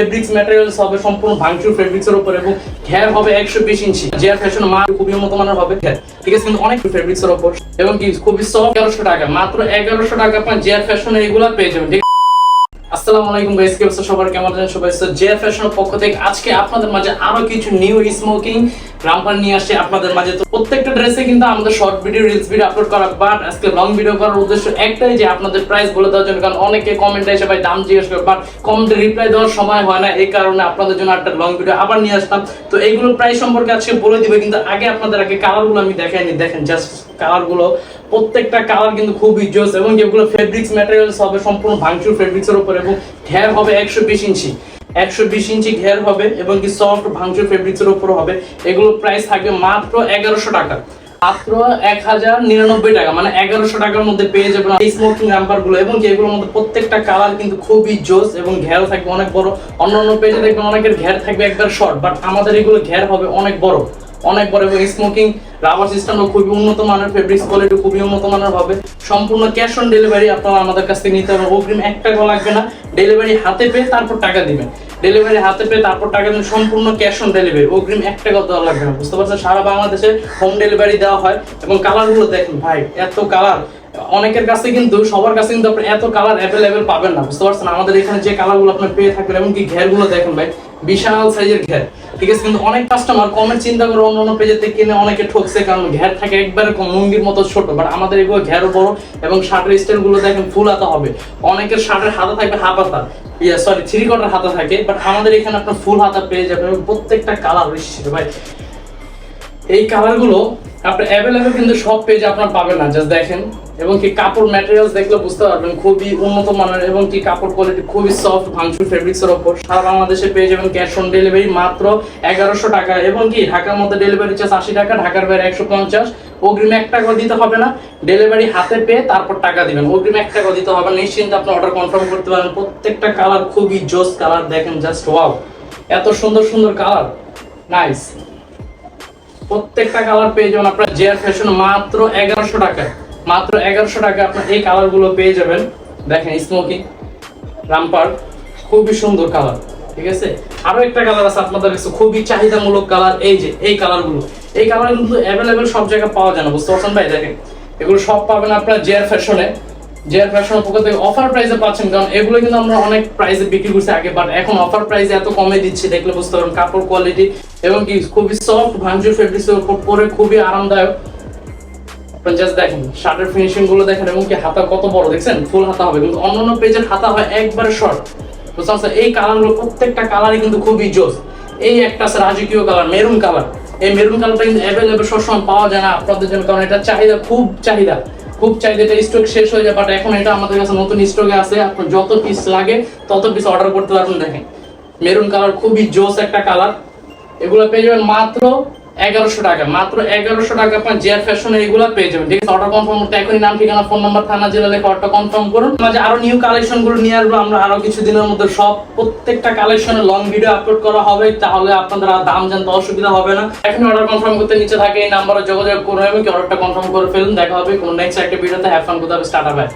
Fabrics materials হবে সম্পূর্ণ ভাঙচুর ফেব্রিক্স এর উপর এবং ঘের হবে একশো বিশ ইঞ্চি। জিয়ার ফ্যাশন মাল খুবই উন্নত মানের হবে ঘের। ঠিক আছে, কিন্তু অনেক ফেব্রিক্স এর উপর। এবং কি, খুবই সফট এগারোশো টাকা। মাত্র এগারোশো টাকা আপনার জিয়ার ফ্যাশন এগুলা পেয়ে যাবেন? আসসালামু আলাইকুম গাইস কি অবস্থা? সবার কেমন আছেন? সবাই সো জে পক্ষ থেকে আজকে আপনাদের মাঝে আরও কিছু নিউ স্মোকিং রামপার নিয়ে আসছে আপনাদের মাঝে। তো প্রত্যেকটা ড্রেসে কিন্তু আমাদের short video reels video upload করা বাট আজকে লং ভিডিও করার উদ্দেশ্য একটাই যে আপনাদের প্রাইস বলে দেওয়ার জন্য, কারণ অনেকে এসে, ভাই, দাম জিজ্ঞেস করে। বাট কমেন্টে রিপ্লাই দেওয়ার সময় হয় না, এই কারণে আপনাদের জন্য একটা লং ভিডিও আবার নিয়ে তো এইগুলোর প্রাইস সম্পর্কে আজকে বলে দিবে, কিন্তু আগে আপনাদের আগে কালারগুলো আমি দেখাইনি দেখেন জাস্ট কালারগুলো প্রত্যেকটা কালার কিন্তু খুবই জোস, এবং যেগুলো ফেব্রিক্স ম্যাটেরিয়ালস হবে, সম্পূর্ণ ভাঙচুর ফেব্রিক্স এর উপর, এবং ঘের হবে একশো বিশ ইঞ্চি। একশো বিশ ইঞ্চি ঘের হবে এবং কি সফট ভাঙচুর ফেব্রিক্স এর উপর হবে। এগুলো প্রাইস থাকবে মাত্র এগারোশো টাকা। মাত্র এক হাজার নিরানব্বই টাকা মানে এগারোশো টাকার মধ্যে পেয়ে যাবেন এই স্মোকিংগুলো। এবং কি এগুলোর মধ্যে প্রত্যেকটা কালার কিন্তু খুবই জোস এবং ঘের থাকবে অনেক বড়। অন্য অন্য পেজে দেখবেন অনেকের ঘের থাকবে একবার শর্ট বাট আমাদের এগুলো ঘের হবে অনেক বড়। অনেক বড় এবং স্মোকিং রাবার সিস্টেমও খুবই উন্নত মানের ফেব্রিক্স কোয়ালিটি খুবই উন্নত মানের হবে। সম্পূর্ণ ক্যাশ অন ডেলিভারি আপনারা আমাদের কাছ থেকে নিতে পারবেন। অগ্রিম এক টাকা লাগবে না। ডেলিভারি হাতে পেয়ে তারপর টাকা দিবেন ডেলিভারি হাতে পেয়ে তারপর টাকা দিবেন সম্পূর্ণ ক্যাশ অন ডেলিভারি অগ্রিম এক টাকা দেওয়া লাগবে না। বুঝতে পারছেন? সারা বাংলাদেশে হোম ডেলিভারি দেওয়া হয় এবং কালারগুলো দেখেন ভাই, এত কালার অনেকের কাছে কিন্তু, সবার কাছে কিন্তু আপনি এত কালার অ্যাভেলেবেল পাবেন না, বুঝতে পারছেন? আমাদের এখানে যে কালারগুলো আপনি পেয়ে থাকবেন, এমনকি ঘেরগুলো দেখেন ভাই, বিশাল সাইজের ঘের। ঠিক আছে, কিন্তু অনেক কাস্টমার কমের চিন্তা করে অন্য অন্য পেজের থেকে কিনে অনেকে ঠকছে, কারণ ঘের থাকে একবারে কম লুঙ্গির মতো ছোট বাট আমাদের এগুলো ঘেরও বড় এবং শার্টের স্টাইলগুলো দেখেন ফুল হাতা হবে। অনেকের শার্টের হাতা থাকবে হাফ হাতা, ইয়া সরি থ্রি কোয়ার্টার হাতা থাকে বাট আমাদের এখানে আপনার ফুল হাতা পেয়ে যাবেন প্রত্যেকটা কালার ভাই। এই কালারগুলো আপনার অ্যাভেলেবেল কিন্তু সব পেজে আপনার পাবেন না জাস্ট দেখেন। এবং কি কাপড় ম্যাটেরিয়ালস দেখলে বুঝতে পারবেন, খুবই উন্নত মানের এবং কি কাপড় কোয়ালিটি খুবই সফট ভাঙচুর ফেব্রিক্স এর ওপর সারা বাংলাদেশে পেয়ে যাবেন ক্যাশ অন ডেলিভারি মাত্র এগারোশো টাকা। এবং কি ঢাকার মধ্যে ডেলিভারি চার্জ আশি টাকা, ঢাকার বাইরে একশো পঞ্চাশ। অগ্রিম এক টাকা দিতে হবে না। ডেলিভারি হাতে পেয়ে তারপর টাকা দিবেন। অগ্রিম এক টাকা দিতে হবে নিশ্চিন্তে আপনি অর্ডার কনফার্ম করতে পারেন। প্রত্যেকটা কালার খুবই জোস কালার দেখেন জাস্ট ওয়াও এত সুন্দর সুন্দর কালার নাইস প্রত্যেকটা কালার পেয়ে যাবেন আপনার জেয়ার ফ্যাশন মাত্র এগারোশো টাকায়। মাত্র এগারোশো টাকা আপনার এই কালারগুলো পেয়ে যাবেন। দেখেন স্মোকিং রামপার খুবই সুন্দর কালার ঠিক আছে? আরও একটা কালার আছে আপনাদের কাছে, খুবই চাহিদামূলক কালার এই যে, এই কালারগুলো। এই কালার কিন্তু অ্যাভেলেবেল সব জায়গায় পাওয়া যায় না, বুঝতে পারছেন ভাই? দেখেন, এগুলো সব পাবেন আপনার জেয়ার ফ্যাশনে জেয়ার ফ্যাশনের পক্ষ থেকে অফার প্রাইসে পাচ্ছেন, কারণ এগুলো কিন্তু আমরা অনেক প্রাইসে বিক্রি করছি আগে বাট এখন অফার প্রাইসে এত কমে দিচ্ছি, দেখলে বুঝতে পারবেন কাপড় কোয়ালিটি এবং কি খুবই সফট ফেব্রিক্সের উপর পরে খুবই আরামদায়ক। ফুল হাতা হবে, কিন্তু অন্যান্য হাতা হয় একবারে প্রত্যেকটা কালারই কিন্তু খুবই এই একটা রাজকীয় কালার মেরুন কালার এই মেরুন কিন্তু অ্যাভেলেবেল পাওয়া যায় না আপনাদের জন্য, কারণ এটা চাহিদা, খুব চাহিদা। খুব চাইলে এটা স্টক শেষ হয়ে যায় বাট এখন এটা আমাদের কাছে নতুন স্টকে আছে। আপনার যত পিস লাগে, তত পিস অর্ডার করতে পারবেন, দেখেন। মেরুন কালার খুবই জোস একটা কালার এগুলো পেয়ে যাবেন মাত্র এগারোশো টাকা, মাত্র এগারোশো টাকা আপনার জেয়ার ফ্যাশনের এগুলো পেয়ে যাবেন। ঠিক আছে অর্ডার কনফার্ম করতে এখনই নাম, ঠিকানা ফোন নাম্বার থানা, জেলা লেখা অর্ডার কনফার্ম করুন। মাঝে আরও নিউ কালেকশনগুলো নিয়ে আসব, আমরা আরও কিছু দিনের মধ্যে সব প্রত্যেকটা কালেকশনের লং ভিডিও আপলোড করা হবে, তাহলে আপনাদের আর দাম জানতে অসুবিধা হবে না। এখন অর্ডার কনফার্ম করতে নিচে থাকে এই নাম্বারে যোগাযোগ করুন এবং কি অর্ডারটা কনফার্ম করে ফেলুন। দেখা হবে কোন নেক্সট একটা ভিডিওতে হ্যাভ ফান কোথাও স্টার্ট হবে